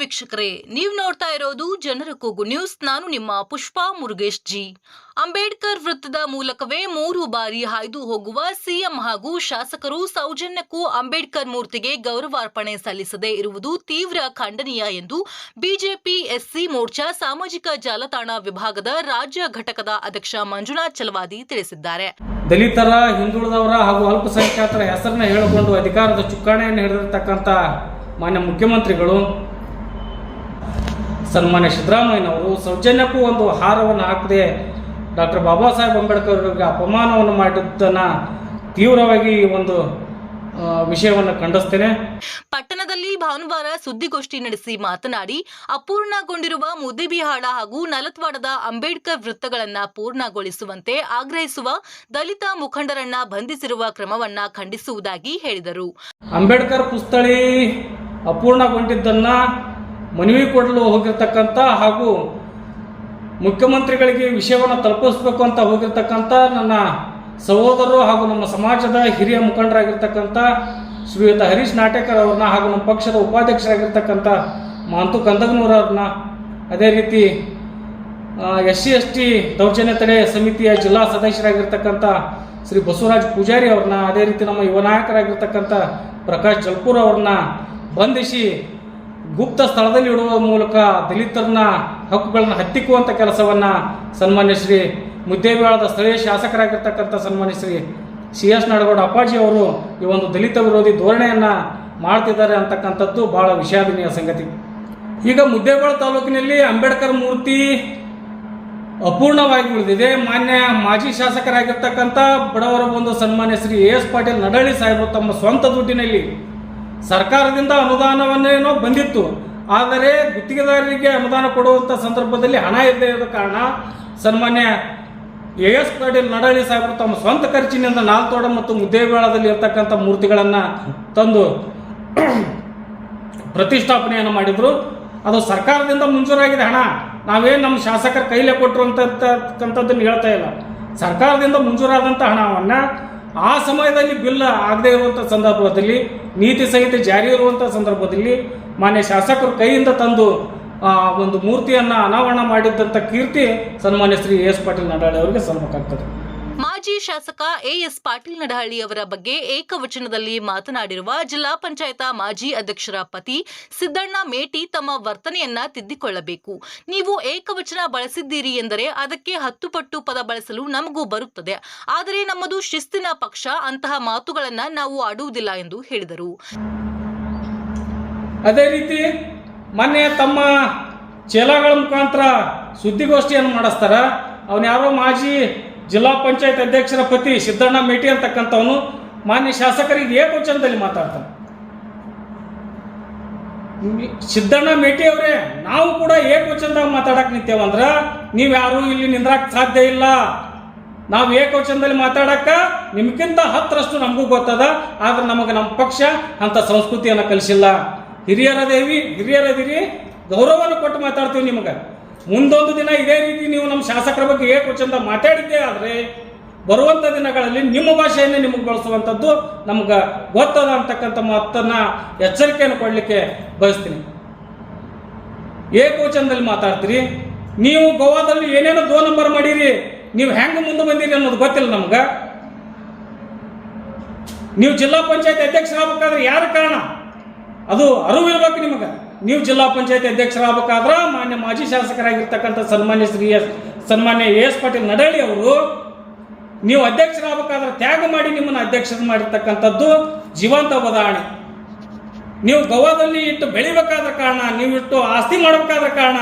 ವೀಕ್ಷಕರೇ, ನೀವು ನೋಡ್ತಾ ಇರೋದು ಜನರ ಕೂಗು ನ್ಯೂಸ್. ನಾನು ನಿಮ್ಮ ಪುಷ್ಪಾ ಮುರುಗೇಶ್ ಜಿ. ಅಂಬೇಡ್ಕರ್ ವೃತ್ತದ ಮೂಲಕವೇ ಮೂರು ಬಾರಿ ಹಾಯ್ದು ಹೋಗುವ ಸಿಎಂ ಹಾಗೂ ಶಾಸಕರು ಸೌಜನ್ಯಕ್ಕೂ ಅಂಬೇಡ್ಕರ್ ಮೂರ್ತಿಗೆ ಗೌರವಾರ್ಪಣೆ ಸಲ್ಲಿಸದೇ ಇರುವುದು ತೀವ್ರ ಖಂಡನೀಯ ಎಂದು ಬಿಜೆಪಿ ಎಸ್ಸಿ ಮೋರ್ಚಾ ಸಾಮಾಜಿಕ ಜಾಲತಾಣ ವಿಭಾಗದ ರಾಜ್ಯ ಘಟಕದ ಅಧ್ಯಕ್ಷ ಮಂಜುನಾಥ್ ಚಲವಾದಿ ತಿಳಿಸಿದ್ದಾರೆ. ದಲಿತರ, ಹಿಂದುಳಿದವರ ಹಾಗೂ ಅಲ್ಪಸಂಖ್ಯಾತರ ಹೆಸರನ್ನ ಹೇಳಿಕೊಂಡು ಅಧಿಕಾರದ ಚುಕ್ಕಾಣಿಯನ್ನು ಹಿಡಿದಿರ್ತಕ್ಕಂಥ ಮಾನ್ಯ ಮುಖ್ಯಮಂತ್ರಿಗಳು ಸನ್ಮಾನ್ಯ ಸಿದ್ದರಾಮಯ್ಯನವರು ಸೌಜನ್ಯಕ್ಕೂ ಒಂದು ಹಾರವನ್ನು ಹಾಕದೆ ಡಾಕ್ಟರ್ ಬಾಬಾ ಸಾಹೇಬ್ ಅಂಬೇಡ್ಕರ್ ಅವರಿಗೆ ಅಪಮಾನವನ್ನು ಮಾಡಿದ್ದನ್ನು ತೀವ್ರವಾಗಿ ಒಂದು ವಿಷಯವನ್ನು ಖಂಡಿಸ್ತೇನೆ. ಪಟ್ಟಣದಲ್ಲಿ ಭಾನುವಾರ ಸುದ್ದಿಗೋಷ್ಠಿ ನಡೆಸಿ ಮಾತನಾಡಿ ಅಪೂರ್ಣಗೊಂಡಿರುವ ಮುದ್ದೇಬಿಹಾಳ ಹಾಗೂ ನಲತ್ವಾಡದ ಅಂಬೇಡ್ಕರ್ ವೃತ್ತಗಳನ್ನ ಪೂರ್ಣಗೊಳಿಸುವಂತೆ ಆಗ್ರಹಿಸುವ ದಲಿತ ಮುಖಂಡರನ್ನ ಬಂಧಿಸಿರುವ ಕ್ರಮವನ್ನ ಖಂಡಿಸುವುದಾಗಿ ಹೇಳಿದರು. ಅಂಬೇಡ್ಕರ್ ಪುಸ್ತಳಿ ಅಪೂರ್ಣಗೊಂಡಿದ್ದನ್ನು ಮನವಿ ಕೊಡಲು ಹೋಗಿರ್ತಕ್ಕಂಥ ಹಾಗೂ ಮುಖ್ಯಮಂತ್ರಿಗಳಿಗೆ ವಿಷಯವನ್ನು ತಲುಪಿಸ್ಬೇಕು ಅಂತ ಹೋಗಿರ್ತಕ್ಕಂಥ ನನ್ನ ಸಹೋದರರು ಹಾಗೂ ನಮ್ಮ ಸಮಾಜದ ಹಿರಿಯ ಮುಖಂಡರಾಗಿರ್ತಕ್ಕಂಥ ಶ್ರೀಯುತ ಹರೀಶ್ ನಾಟೇಕರ್ ಅವ್ರನ್ನ ಹಾಗೂ ನಮ್ಮ ಪಕ್ಷದ ಉಪಾಧ್ಯಕ್ಷರಾಗಿರ್ತಕ್ಕಂಥ ಮಾಂತು ಕಂದಗನೂರವ್ರನ್ನ ಅದೇ ರೀತಿ ಎಸ್ ಸಿ ಎಸ್ ಟಿ ದೌರ್ಜನ್ಯ ತಡೆ ಸಮಿತಿಯ ಜಿಲ್ಲಾ ಸದಸ್ಯರಾಗಿರ್ತಕ್ಕಂಥ ಶ್ರೀ ಬಸವರಾಜ್ ಪೂಜಾರಿ ಅವ್ರನ್ನ, ಅದೇ ರೀತಿ ನಮ್ಮ ಯುವ ನಾಯಕರಾಗಿರ್ತಕ್ಕಂಥ ಪ್ರಕಾಶ್ ಜಲ್ಪೂರ್ ಅವ್ರನ್ನ ಬಂಧಿಸಿ ಗುಪ್ತ ಸ್ಥಳದಲ್ಲಿ ಇಡುವ ಮೂಲಕ ದಲಿತರನ್ನ ಹಕ್ಕುಗಳನ್ನ ಹತ್ತಿಕ್ಕುವಂಥ ಕೆಲಸವನ್ನ ಸನ್ಮಾನ್ಯ ಶ್ರೀ ಮುದ್ದೇಬೇಳದ ಸ್ಥಳೀಯ ಶಾಸಕರಾಗಿರ್ತಕ್ಕಂಥ ಸನ್ಮಾನ್ಯ ಶ್ರೀ ಸಿ ಎಸ್ ನಾಡಗೌಡ ಅಪ್ಪಾಜಿ ಅವರು ಈ ಒಂದು ದಲಿತ ವಿರೋಧಿ ಧೋರಣೆಯನ್ನು ಮಾಡ್ತಿದ್ದಾರೆ ಅಂತಕ್ಕಂಥದ್ದು ಬಹಳ ವಿಷಾದನೀಯ ಸಂಗತಿ. ಈಗ ಮುದ್ದೇಬೇಳ ತಾಲೂಕಿನಲ್ಲಿ ಅಂಬೇಡ್ಕರ್ ಮೂರ್ತಿ ಅಪೂರ್ಣವಾಗಿ ಉಳಿದಿದೆ. ಮಾನ್ಯ ಮಾಜಿ ಶಾಸಕರಾಗಿರ್ತಕ್ಕಂಥ ಬಡವರ ಒಂದು ಸನ್ಮಾನ್ಯ ಶ್ರೀ ಎ ಎಸ್ ಪಾಟೀಲ್ ನಡಳ್ಳಿ ಸಾಹೇಬರು ತಮ್ಮ ಸ್ವಂತ ದುಡ್ಡಿನಲ್ಲಿ ಸರ್ಕಾರದಿಂದ ಅನುದಾನವನ್ನೇನೋ ಬಂದಿತ್ತು. ಆದರೆ ಗುತ್ತಿಗೆದಾರರಿಗೆ ಅನುದಾನ ಕೊಡುವಂಥ ಸಂದರ್ಭದಲ್ಲಿ ಹಣ ಇಲ್ಲದೆ ಇರೋ ಕಾರಣ ಸನ್ಮಾನ್ಯ ಎ ಎಸ್ ಪಾಟೀಲ್ ನಡಳಿ ಸಾಹೇಬರು ತಮ್ಮ ಸ್ವಂತ ಖರ್ಚಿನಿಂದ ನಾಲ್ತೋಡ ಮತ್ತು ಮುದ್ದೇಬೇಳದಲ್ಲಿ ಇರ್ತಕ್ಕಂಥ ಮೂರ್ತಿಗಳನ್ನು ತಂದು ಪ್ರತಿಷ್ಠಾಪನೆಯನ್ನು ಮಾಡಿದ್ರು. ಅದು ಸರ್ಕಾರದಿಂದ ಮುಂಜೂರಾಗಿದೆ ಹಣ. ನಾವೇನು ನಮ್ಮ ಶಾಸಕರ ಕೈಲೇ ಕೊಟ್ಟರು ಅಂತಕ್ಕಂಥದ್ದನ್ನು ಹೇಳ್ತಾ ಇಲ್ಲ. ಸರ್ಕಾರದಿಂದ ಮುಂಜೂರಾದಂಥ ಹಣವನ್ನು ಆ ಸಮಯದಲ್ಲಿ ಬಿಲ್ ಆಗದೇ ಇರುವಂಥ ಸಂದರ್ಭದಲ್ಲಿ, ನೀತಿ ಸಂಹಿತೆ ಜಾರಿ ಇರುವಂಥ ಸಂದರ್ಭದಲ್ಲಿ ಮಾನ್ಯ ಶಾಸಕರು ಕೈಯಿಂದ ತಂದು ಒಂದು ಮೂರ್ತಿಯನ್ನು ಅನಾವರಣ ಮಾಡಿದ್ದಂಥ ಕೀರ್ತಿ ಸನ್ಮಾನ್ಯ ಶ್ರೀ ಎಸ್ ಪಾಟೀಲ್ ನಡಾಳಿ ಅವರಿಗೆ ಸಲ್ಲಬೇಕಾಗ್ತದೆ ಮಾಜಿ ಶಾಸಕ ಎಎಸ್ ಪಾಟೀಲ್ ನಡಹಳ್ಳಿ ಅವರ ಬಗ್ಗೆ ಏಕವಚನದಲ್ಲಿ ಮಾತನಾಡಿರುವ ಜಿಲ್ಲಾ ಪಂಚಾಯತ ಮಾಜಿ ಅಧ್ಯಕ್ಷರ ಪತಿ ಸಿದ್ದಣ್ಣ ಮೇಟಿ ತಮ್ಮ ವರ್ತನೆಯನ್ನ ತಿದ್ದಿಕೊಳ್ಳಬೇಕು. ನೀವು ಏಕವಚನ ಬಳಸಿದ್ದೀರಿ ಎಂದರೆ ಅದಕ್ಕೆ ಹತ್ತು ಪಟ್ಟು ಪದ ಬಳಸಲು ನಮಗೂ ಬರುತ್ತದೆ. ಆದರೆ ನಮ್ಮದು ಶಿಸ್ತಿನ ಪಕ್ಷ, ಅಂತಹ ಮಾತುಗಳನ್ನ ನಾವು ಆಡುವುದಿಲ್ಲ ಎಂದು ಹೇಳಿದರು. ಅದೇ ರೀತಿ ಮೊನ್ನೆ ತಮ್ಮ ಚೇಲಾಗಳ ಮುಖಾಂತರ ಸುದ್ದಿಗೋಷ್ಠಿಯನ್ನು ಮಾಡಿಸ್ತಾರ ಅವನ್ಯಾರೋ ಮಾಜಿ ಜಿಲ್ಲಾ ಪಂಚಾಯತ್ ಅಧ್ಯಕ್ಷರ ಪತಿ ಸಿದ್ದಣ್ಣ ಮೇಟಿ ಅಂತಕ್ಕಂಥವನು ಮಾನ್ಯ ಶಾಸಕರಿಗೆ ಏಕವಚನದಲ್ಲಿ ಮಾತಾಡ್ತಾನೆ ಸಿದ್ದಣ್ಣ ಮೇಟಿ ಅವರೇ, ನಾವು ಕೂಡ ಏಕವಚನದಾಗ ಮಾತಾಡಕ್ ನಿಂತೇವಂದ್ರ ನೀವು ಯಾರು ಇಲ್ಲಿ ನಿಂದ್ರಾಕ್ ಸಾಧ್ಯ ಇಲ್ಲ. ನಾವು ಏಕವಚನದಲ್ಲಿ ಮಾತಾಡಕ್ಕ ನಿಮ್ಗಿಂತ ಹತ್ತರಷ್ಟು ನಮಗೂ ಗೊತ್ತದ, ಆದ್ರೆ ನಮಗೆ ನಮ್ಮ ಪಕ್ಷ ಅಂತ ಸಂಸ್ಕೃತಿಯನ್ನು ಕಲಿಸಿಲ್ಲ. ಹಿರಿಯರ ದೇವಿ ಹಿರಿಯರ ದೇವಿ ಗೌರವನ ಕೊಟ್ಟು ಮಾತಾಡ್ತೀವಿ ನಿಮಗೆ. ಮುಂದೊಂದು ದಿನ ಇದೇ ರೀತಿ ನೀವು ನಮ್ಮ ಶಾಸಕರ ಬಗ್ಗೆ ಏಕವಚನದಾಗ ಮಾತಾಡಿದ್ದೇ ಆದರೆ ಬರುವಂಥ ದಿನಗಳಲ್ಲಿ ನಿಮ್ಮ ಭಾಷೆಯನ್ನೇ ನಿಮಗೆ ಬಳಸುವಂಥದ್ದು ನಮ್ಗೆ ಗೊತ್ತದ ಅಂತಕ್ಕಂಥ ಮಾತನ್ನು ಎಚ್ಚರಿಕೆಯನ್ನು ಕೊಡಲಿಕ್ಕೆ ಬಯಸ್ತೀನಿ. ಏಕವಚನದಲ್ಲಿ ಮಾತಾಡ್ತೀರಿ? ನೀವು ಗೋವಾದಲ್ಲಿ ಏನೇನೋ ದೋ ನಂಬರ್ ಮಾಡಿರಿ, ನೀವು ಹೆಂಗೆ ಮುಂದೆ ಬಂದಿರಿ ಅನ್ನೋದು ಗೊತ್ತಿಲ್ಲ ನಮ್ಗೆ. ನೀವು ಜಿಲ್ಲಾ ಪಂಚಾಯತ್ ಅಧ್ಯಕ್ಷರಾಗಬೇಕಾದ್ರೆ ಯಾರ ಕಾರಣ? ಅದು ಅರಿವಿರ್ಬೇಕು ನಿಮಗೆ. ನೀವು ಜಿಲ್ಲಾ ಪಂಚಾಯತ್ ಅಧ್ಯಕ್ಷರಾಗಬೇಕಾದ್ರೆ ಮಾನ್ಯ ಮಾಜಿ ಶಾಸಕರಾಗಿರ್ತಕ್ಕಂಥ ಸನ್ಮಾನ್ಯ ಶ್ರೀ ಎಸ್, ಸನ್ಮಾನ್ಯ ಎ ಎಸ್ ಪಾಟೀಲ್ ನಡಳಿ ಅವರು ನೀವು ಅಧ್ಯಕ್ಷರಾಗಬೇಕಾದ್ರೆ ತ್ಯಾಗ ಮಾಡಿ ನಿಮ್ಮನ್ನು ಅಧ್ಯಕ್ಷರು ಮಾಡಿರ್ತಕ್ಕಂಥದ್ದು ಜೀವಂತ ಉದಾಹರಣೆ ನೀವು ಗೋವಾದಲ್ಲಿ ಇಟ್ಟು ಬೆಳಿಬೇಕಾದ ಕಾರಣ, ನೀವು ಇಟ್ಟು ಆಸ್ತಿ ಮಾಡಬೇಕಾದ ಕಾರಣ,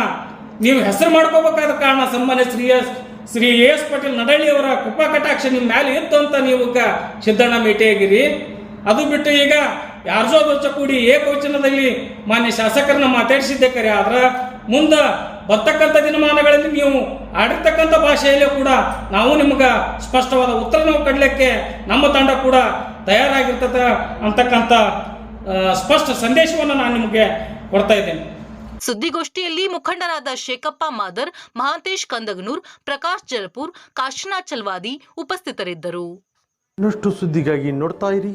ನೀವು ಹೆಸರು ಮಾಡ್ಕೋಬೇಕಾದ ಕಾರಣ ಸನ್ಮಾನ್ಯ Shri S, Shri A S Patil Nadalli ಅವರ ಕೃಪಾ ಕಟಾಕ್ಷ ನಿಮ್ಮ ಮೇಲೆ ಇತ್ತು ಅಂತ ನೀವು ಸಿದ್ದಣ್ಣ ಭೇಟಿಯಾಗಿರಿ ಅದು ಬಿಟ್ಟು ಈಗ ಯಾರ್ಜೋ ದೊಚ್ಚ ಕೂಡಿ ಏಕವಚನದಲ್ಲಿ ಮಾನ್ಯ ಶಾಸಕರನ್ನ ಮಾತಾಡಿಸಿದ್ದೆ ಕರೆ. ಆದ್ರೆ ಮುಂದೆ ಬರ್ತಕ್ಕಂಥ ದಿನಮಾನಗಳಲ್ಲಿ ನೀವು ಆಡಿರ್ತಕ್ಕಂಥ ಭಾಷೆಯಲ್ಲೇ ಕೂಡ ನಾವು ನಿಮ್ಗೆ ಸ್ಪಷ್ಟವಾದ ಉತ್ತರ ನಾವು ಕೊಡಲಿಕ್ಕೆ ನಮ್ಮ ತಂಡ ಕೂಡ ತಯಾರಾಗಿರ್ತದೆ ಅಂತಕ್ಕಂಥ ಸ್ಪಷ್ಟ ಸಂದೇಶವನ್ನು ನಾನು ನಿಮಗೆ ಕೊಡ್ತಾ ಇದ್ದೇನೆ. ಸುದ್ದಿಗೋಷ್ಠಿಯಲ್ಲಿ ಮುಖಂಡರಾದ ಶೇಖಪ್ಪ ಮಾದರ್ ಮಹಾಂತೇಶ್ ಕಂದಗನೂರ್ ಪ್ರಕಾಶ್ ಜಲಪುರ್ ಕಾಶಿನಾಥ್ ಚಲ್ವಾದಿ ಉಪಸ್ಥಿತರಿದ್ದರು. ಇನ್ನಷ್ಟು ಸುದ್ದಿಗಾಗಿ ನೋಡ್ತಾ ಇರಿ.